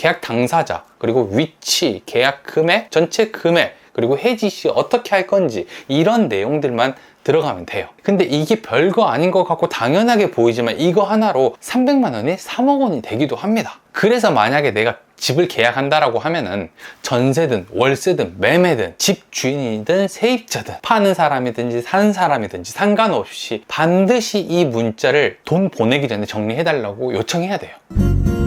계약 당사자, 그리고 위치, 계약 금액, 전체 금액, 그리고 해지 시 어떻게 할 건지 이런 내용들만 들어가면 돼요. 근데 이게 별거 아닌 것 같고 당연하게 보이지만 이거 하나로 300만 원이 3억 원이 되기도 합니다. 그래서 만약에 내가 집을 계약한다라고 하면은 전세든 월세든 매매든 집 주인이든 세입자든 파는 사람이든지 사는 사람이든지 상관없이 반드시 이 문자를 돈 보내기 전에 정리해달라고 요청해야 돼요.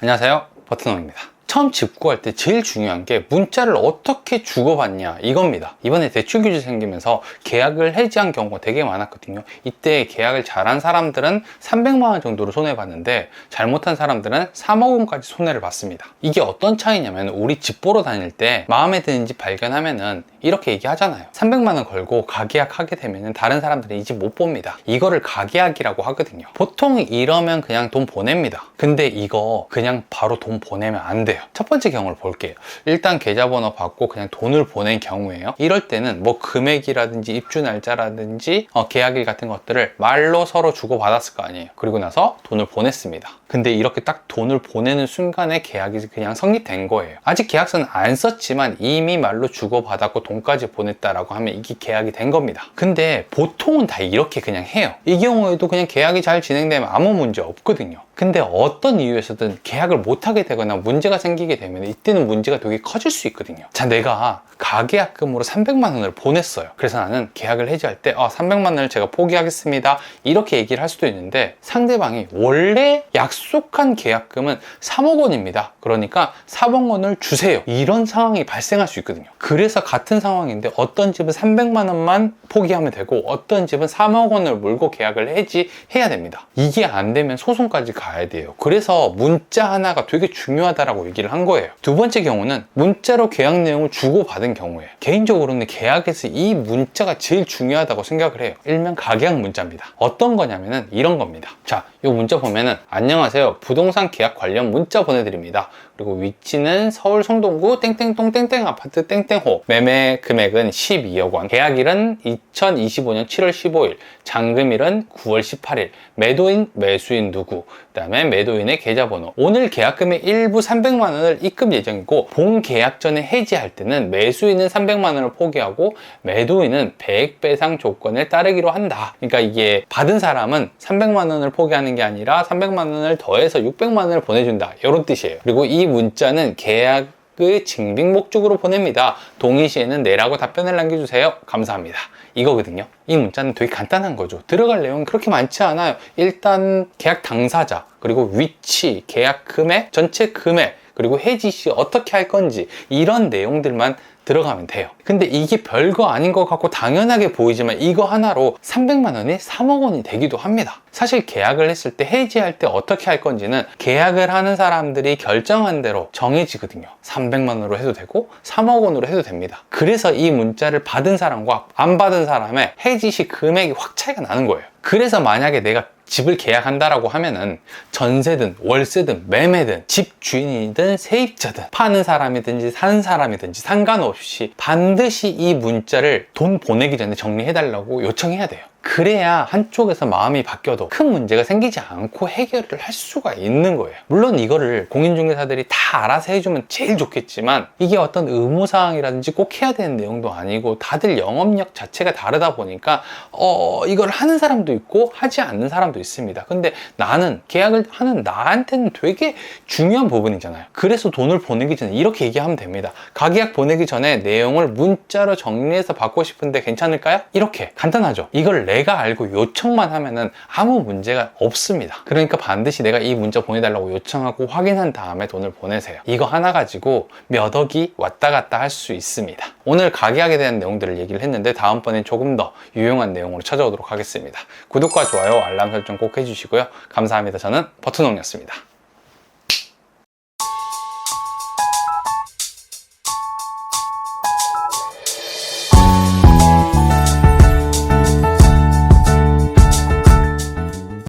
안녕하세요. 버튼왕입니다. 처음 집 구할 때 제일 중요한 게 문자를 어떻게 주고받냐 이겁니다. 이번에 대출 규제 생기면서 계약을 해지한 경우가 되게 많았거든요. 이때 계약을 잘한 사람들은 300만 원 정도로 손해봤는데 잘못한 사람들은 3억 원까지 손해를 봤습니다. 이게 어떤 차이냐면 우리 집 보러 다닐 때 마음에 드는 집 발견하면은 이렇게 얘기하잖아요. 300만 원 걸고 가계약 하게 되면은 다른 사람들은 이 집 못 봅니다. 이거를 가계약이라고 하거든요. 보통 이러면 그냥 돈 보냅니다. 근데 이거 그냥 바로 돈 보내면 안 돼요. 첫 번째 경우를 볼게요. 일단 계좌번호 받고 그냥 돈을 보낸 경우에요. 이럴 때는 뭐 금액이라든지 입주 날짜라든지 어, 계약일 같은 것들을 말로 서로 주고 받았을 거 아니에요. 그리고 나서 돈을 보냈습니다. 근데 이렇게 딱 돈을 보내는 순간에 계약이 그냥 성립된 거예요. 아직 계약서는 안 썼지만 이미 말로 주고 받았고 돈까지 보냈다라고 하면 이게 계약이 된 겁니다. 근데 보통은 다 이렇게 그냥 해요. 이 경우에도 그냥 계약이 잘 진행되면 아무 문제 없거든요. 근데 어떤 이유에서든 계약을 못하게 되거나 문제가 생기게 되면 이때는 문제가 되게 커질 수 있거든요. 자, 내가 가계약금으로 300만 원을 보냈어요. 그래서 나는 계약을 해지할 때 아, 300만 원을 제가 포기하겠습니다. 이렇게 얘기를 할 수도 있는데 상대방이 원래 약속한 계약금은 3억 원입니다. 그러니까 4억 원을 주세요. 이런 상황이 발생할 수 있거든요. 그래서 같은 상황인데 어떤 집은 300만 원만 포기하면 되고 어떤 집은 3억 원을 물고 계약을 해지해야 됩니다. 이게 안 되면 소송까지 가야 돼요. 그래서 문자 하나가 되게 중요하다라고 얘기를 한 거예요. 두 번째 경우는 문자로 계약 내용을 주고받은 경우에 개인적으로는 계약에서 이 문자가 제일 중요하다고 생각을 해요. 일명 가계약 문자입니다. 어떤 거냐면은 이런 겁니다. 자, 이 문자 보면은 안녕하세요. 부동산 계약 관련 문자 보내드립니다. 그리고 위치는 서울 성동구 땡땡동 땡땡 아파트 땡땡호 매매 금액은 12억 원 계약일은 2025년 7월 15일 잔금일은 9월 18일 매도인 매수인 누구 그 다음에 매도인의 계좌번호 오늘 계약금의 일부 300만 원을 입금 예정이고 본 계약 전에 해지할 때는 매수 인은 300만 원을 포기하고 매도인은 100 배상 조건을 따르기로 한다 그러니까 이게 받은 사람은 300만 원을 포기하는 게 아니라 300만 원을 더해서 600만 원을 보내준다 이런 뜻이에요 그리고 이 문자는 계약 의 증빙 목적으로 보냅니다. 동의 시에는 네라고 답변을 남겨주세요. 감사합니다. 이거거든요. 이 문자는 되게 간단한 거죠. 들어갈 내용은 그렇게 많지 않아요. 일단 계약 당사자, 그리고 위치, 계약 금액, 전체 금액, 그리고 해지 시 어떻게 할 건지 이런 내용들만 들어가면 돼요. 근데 이게 별거 아닌 것 같고 당연하게 보이지만 이거 하나로 300만 원이 3억 원이 되기도 합니다. 사실 계약을 했을 때 해지할 때 어떻게 할 건지는 계약을 하는 사람들이 결정한 대로 정해지거든요. 300만 원으로 해도 되고 3억 원으로 해도 됩니다. 그래서 이 문자를 받은 사람과 안 받은 사람의 해지 시 금액이 확 차이가 나는 거예요. 그래서 만약에 내가 집을 계약한다라고 하면은 전세든 월세든 매매든 집 주인이든 세입자든 파는 사람이든지 사는 사람이든지 상관없이 반드시 이 문자를 돈 보내기 전에 정리해달라고 요청해야 돼요. 그래야 한쪽에서 마음이 바뀌어도 큰 문제가 생기지 않고 해결을 할 수가 있는 거예요. 물론 이거를 공인중개사들이 다 알아서 해주면 제일 좋겠지만 이게 어떤 의무사항이라든지 꼭 해야 되는 내용도 아니고 다들 영업력 자체가 다르다 보니까 어, 이걸 하는 사람도 있고 하지 않는 사람도 있습니다. 근데 나는 계약을 하는 나한테는 되게 중요한 부분이잖아요. 그래서 돈을 보내기 전에 이렇게 얘기하면 됩니다. 가계약 보내기 전에 내용을 문자로 정리해서 받고 싶은데 괜찮을까요? 이렇게 간단하죠. 이걸 내가 알고 요청만 하면은 아무 문제가 없습니다. 그러니까 반드시 내가 이 문자 보내달라고 요청하고 확인한 다음에 돈을 보내세요. 이거 하나 가지고 몇 억이 왔다 갔다 할 수 있습니다. 오늘 가계약에 대한 내용들을 얘기를 했는데 다음번엔 조금 더 유용한 내용으로 찾아오도록 하겠습니다. 구독과 좋아요, 알람 설정 꼭 해주시고요. 감사합니다. 저는 버튼홍이었습니다.